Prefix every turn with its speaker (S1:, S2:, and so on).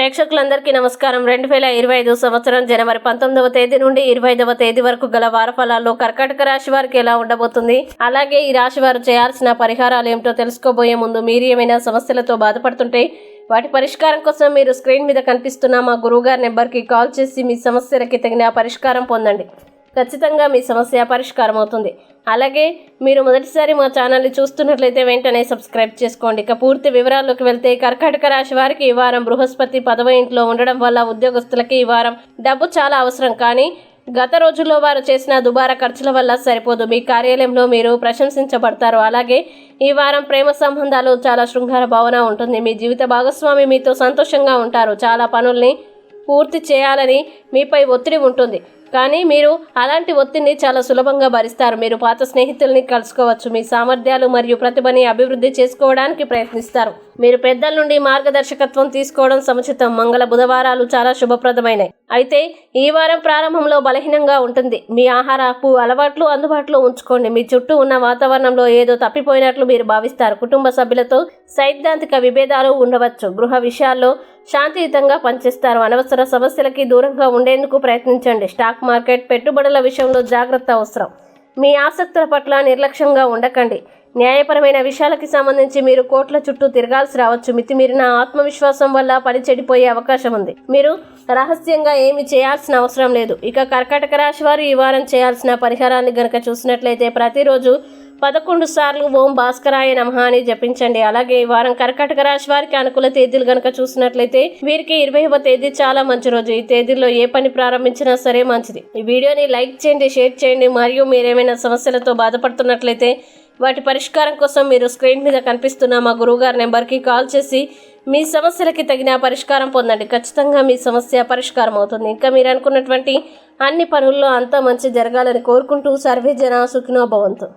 S1: ప్రేక్షకులందరికీ నమస్కారం. రెండు వేల ఇరవై ఐదు సంవత్సరం జనవరి పంతొమ్మిదవ తేదీ నుండి ఇరవై ఐదవ తేదీ వరకు గల వారఫలాల్లో కర్కాటక రాశి వారికి ఎలా ఉండబోతుంది? అలాగే ఈ రాశి వారు చేయాల్సిన పరిహారాలు ఏమిటో తెలుసుకోబోయే ముందు మీరు ఏమైనా సమస్యలతో బాధపడుతుంటే వాటి పరిష్కారం కోసం మీరు స్క్రీన్ మీద కనిపిస్తున్న మా గురువుగారి నెంబర్కి కాల్ చేసి మీ సమస్యలకి తగిన పరిష్కారం పొందండి. ఖచ్చితంగా మీ సమస్య పరిష్కారం అవుతుంది. అలాగే మీరు మొదటిసారి మా ఛానల్ని చూస్తున్నట్లయితే వెంటనే సబ్స్క్రైబ్ చేసుకోండి. ఇక పూర్తి వివరాల్లోకి వెళ్తే కర్కాటక రాశి వారికి ఈ వారం బృహస్పతి పదవ ఇంట్లో ఉండడం వల్ల ఉద్యోగస్తులకి ఈ వారం డబ్బు చాలా అవసరం. కానీ గత రోజుల్లో వారు చేసిన దుబారా ఖర్చుల వల్ల సరిపోదు. మీ కార్యాలయంలో మీరు ప్రశంసించబడతారు. అలాగే ఈ వారం ప్రేమ సంబంధాలు చాలా శృంగార భావన ఉంటుంది. మీ జీవిత భాగస్వామి మీతో సంతోషంగా ఉంటారు. చాలా పనుల్ని పూర్తి చేయాలని మీపై ఒత్తిడి ఉంటుంది. కానీ మీరు అలాంటి ఒత్తిడిని చాలా సులభంగా భరిస్తారు. మీరు పాత స్నేహితుల్ని కలుసుకోవచ్చు. మీ సామర్థ్యాలు మరియు ప్రతిభని అభివృద్ధి చేసుకోవడానికి ప్రయత్నిస్తారు. మీరు పెద్దల నుండి మార్గదర్శకత్వం తీసుకోవడం సముచితం. మంగళ బుధవారాలు చాలా శుభప్రదమైనవి అయితే ఈ వారం ప్రారంభంలో బలహీనంగా ఉంటుంది. మీ ఆహారపు అలవాట్లు అందుబాటులో ఉంచుకోండి. మీ చుట్టూ ఉన్న వాతావరణంలో ఏదో తప్పిపోయినట్లు మీరు భావిస్తారు. కుటుంబ సభ్యులతో సైద్ధాంతిక విభేదాలు ఉండవచ్చు. గృహ విషయాల్లో శాంతియుతంగా పనిచేస్తారు. అనవసర సమస్యలకి దూరంగా ఉండేందుకు ప్రయత్నించండి. స్టాక్ మార్కెట్ పెట్టుబడుల విషయంలో జాగ్రత్త అవసరం. మీ ఆసక్తుల పట్ల నిర్లక్ష్యంగా ఉండకండి. న్యాయపరమైన విషయాలకి సంబంధించి మీరు కోట్ల చుట్టూ తిరగాల్సి రావచ్చు. మితిమీరిన ఆత్మవిశ్వాసం వల్ల పని చెడిపోయే అవకాశం ఉంది. మీరు రహస్యంగా ఏమి చేయాల్సిన అవసరం లేదు. ఇక కర్కాటక రాశి వారు ఈ వారం చేయాల్సిన పరిహారాన్ని గనక చూసినట్లయితే ప్రతిరోజు పదకొండు సార్లు ఓం భాస్కరాయ నమః అని జపించండి. అలాగే ఈ వారం కర్కాటక రాశి వారికి అనుకూల తేదీలు గనక చూసినట్లయితే వీరికి ఇరవైవ తేదీ చాలా మంచి రోజు. ఈ తేదీలో ఏ పని ప్రారంభించినా సరే మంచిది. ఈ వీడియోని లైక్ చేయండి షేర్ చేయండి. మరియు మీరేమైనా సమస్యలతో బాధపడుతున్నట్లయితే వాటి పరిష్కారం కోసం మీరు స్క్రీన్ మీద కనిపిస్తున్న మా గురువుగారి నెంబర్కి కాల్ చేసి మీ సమస్యలకి తగిన పరిష్కారం పొందండి. ఖచ్చితంగా మీ సమస్య పరిష్కారం అవుతుంది. ఇంకా మీరు అనుకున్నటువంటి అన్ని పనుల్లో అంతా మంచి జరగాలని కోరుకుంటూ సర్వే జన సుఖినో భవంతు.